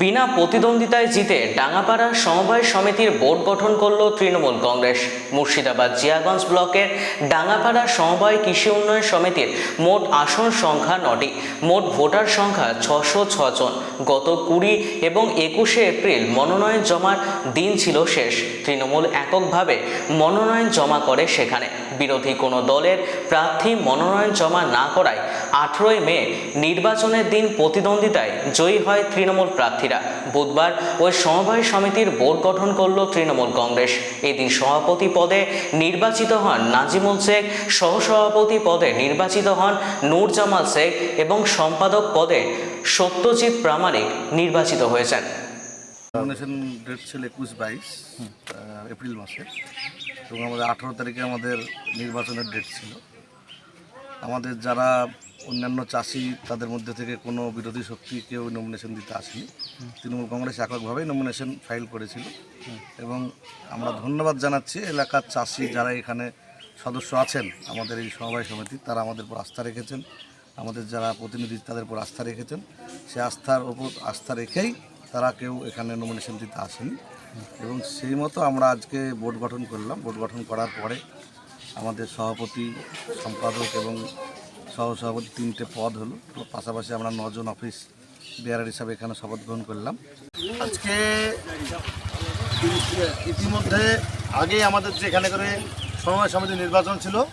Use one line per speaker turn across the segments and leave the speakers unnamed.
বিনা প্রতিদ্বন্দ্বিতায় জিতে ডাঙ্গাপাড়া সমবায় সমিতির বোর্ড গঠন করল তৃণমূল কংগ্রেস। মুর্শিদাবাদ জিয়াগঞ্জ ব্লকের ডাঙ্গাপাড়া সমবায় কৃষি উন্নয়ন সমিতির মোট আসন সংখ্যা নটি। মোট ভোটার সংখ্যা ছশো ছজন গত কুড়ি এবং একুশে এপ্রিল মনোনয়ন জমার দিন ছিল শেষ। তৃণমূল এককভাবে মনোনয়ন জমা করে সেখানে। বিরোধী কোনো দলের প্রার্থী মনোনয়ন জমা না করায় আঠেরোই মে নির্বাচনের দিন প্রতিদ্বন্দ্বিতায় জয়ী হয় তৃণমূল প্রার্থীরা। বুধবার ওই সমবায় সমিতির বোর্ড গঠন করল তৃণমূল কংগ্রেস। এদিন সভাপতি পদে নির্বাচিত হন নাজিমুল শেখ, সহসভাপতি পদে নির্বাচিত হন নূর জামাল শেখ এবং সম্পাদক পদে সত্যজিৎ প্রামাণিক নির্বাচিত হয়েছেন।
নমিনেশন ডেট ছিল একুশ বাইশ এপ্রিল মাসে। এবং আমাদের আঠারো তারিখে আমাদের নির্বাচনের ডেট ছিল। আমাদের যারা অন্যান্য চাষি তাদের মধ্যে থেকে কোনো বিরোধী শক্তি কেউ নমিনেশন দিতে আসেনি। তৃণমূল কংগ্রেস এককভাবেই নমিনেশন ফাইল করেছিল এবং আমরা ধন্যবাদ জানাচ্ছি এলাকার চাষি যারা এখানে সদস্য আছেন, আমাদের এই সমবায় সমিতি, তারা আমাদের উপর আস্থা রেখেছেন। আমাদের যারা প্রতিনিধি তাদের উপর আস্থা রেখেছেন। সে আস্থার ওপর আস্থা রেখেই তারা কেউ এখানে নমিনেশন দিতে আসেনি এবং সেই মতো আমরা আজকে বোর্ড গঠন করলাম। বোর্ড গঠন করার পরে আমাদের সভাপতি, সম্পাদক এবং সহসভাপতি তিনটে পদ হলো। পাশাপাশি আমরা নজন অফিস বিয়ারার হিসাবে এখানে শপথ গ্রহণ করলাম। আজকে ইতিমধ্যে আগে আমাদের যে এখানে করে সমবায় সমিতি নির্বাচন ছিল,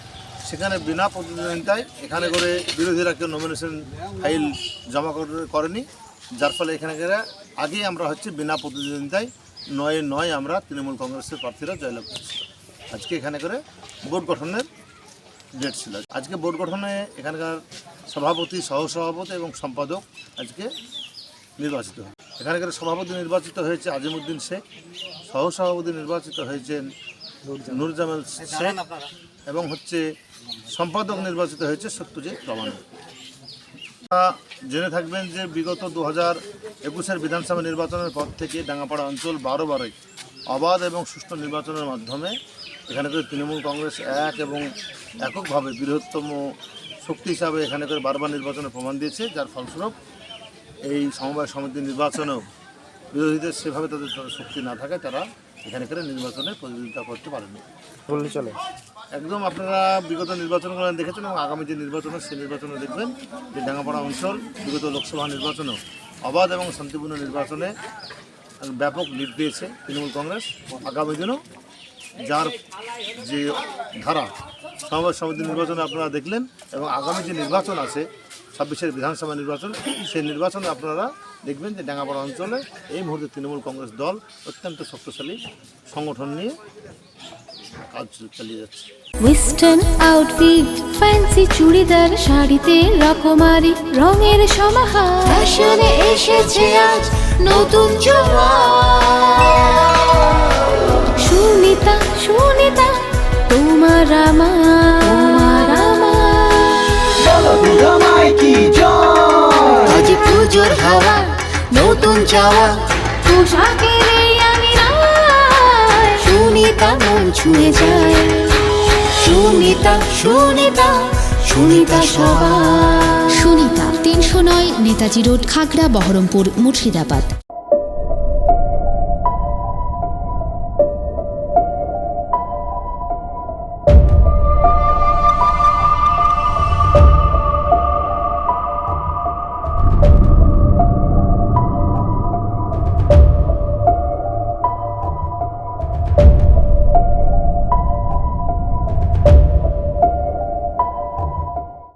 সেখানে বিনা প্রতিদ্বন্দ্বিতায় এখানে করে বিরোধীরা কেউ নমিনেশন ফাইল জমা করে- করেনি। যার ফলে এখানে করে আগেই আমরা হচ্ছে বিনা প্রতিদ্বন্দ্বিতায় নয় নয় আমরা তৃণমূল কংগ্রেসের প্রার্থীরা জয়লাভ করেছি। আজকে এখানে করে ভোট গঠনের ডেট ছিল। আজকে বোর্ড গঠনে এখানকার সভাপতি, সহসভাপতি এবং সম্পাদক আজকে নির্বাচিত হয় এখানকার সভাপতি নির্বাচিত হয়েছে আজিমুদ্দিন শেখ, সহসভাপতি নির্বাচিত হয়েছেন নুরজামাল শেখ এবং হচ্ছে সম্পাদক নির্বাচিত হয়েছে সত্যজিৎ আপনারা জেনে থাকবেন যে বিগত দু হাজার একুশের বিধানসভা নির্বাচনের পর থেকে ডাঙ্গাপাড়া অঞ্চল বারো বারে অবাধ এবং সুষ্ঠু নির্বাচনের মাধ্যমে এখানে করে তৃণমূল কংগ্রেস এক এবং এককভাবে বৃহত্তম শক্তি হিসাবে এখানে করে বারবার নির্বাচনে প্রমাণ দিয়েছে যার ফলস্বরূপ এই সমবায় সমিতির নির্বাচনেও বিরোধীদের সেভাবে তাদের শক্তি না থাকায় তারা এখানে করে নির্বাচনে প্রতিযোগিতা করতে পারেনি।
বললে চলে।
একদম আপনারা বিগত নির্বাচনগুলো দেখেছেন এবং আগামী যে নির্বাচন সেই নির্বাচনে দেখবেন যে ডাঙ্গাপাড়া অঞ্চল বিগত লোকসভা নির্বাচনেও অবাধ এবং শান্তিপূর্ণ নির্বাচনে ব্যাপক লিড দিয়েছে তৃণমূল কংগ্রেস। আগামী দিনেও যার যে ধারা সমাবেশ সমিতি নির্বাচনে আপনারা দেখলেন এবং আগামী যে নির্বাচন আছে ছাব্বিশের বিধানসভা নির্বাচন সেই নির্বাচনে আপনারা দেখবেন যে ডাঙ্গাপাড়া অঞ্চলে এই মুহূর্তে তৃণমূল কংগ্রেস দল অত্যন্ত শক্তিশালী সংগঠন নিয়ে কাজ চালিয়ে যাচ্ছে।
ওয়েস্টার্ন আউটফিট ফ্যান্সি চুড়িদার শাড়িতে রকমারি রঙের সমাহার। ফ্যাশনে এসেছে আজ নতুন সুনিতা সুনিতা তোমার আমার আমার। আজ পুজোর হাওয়া নতুন চাওয়া। আমি সুনিতা মন ছুঁয়ে যায়। সুনিতা সুনিতা সুনিতা সবার।
সুনিতা তিনশো নয় নেতাজি রোড খাগড়া বহরমপুর মুর্শিদাবাদ।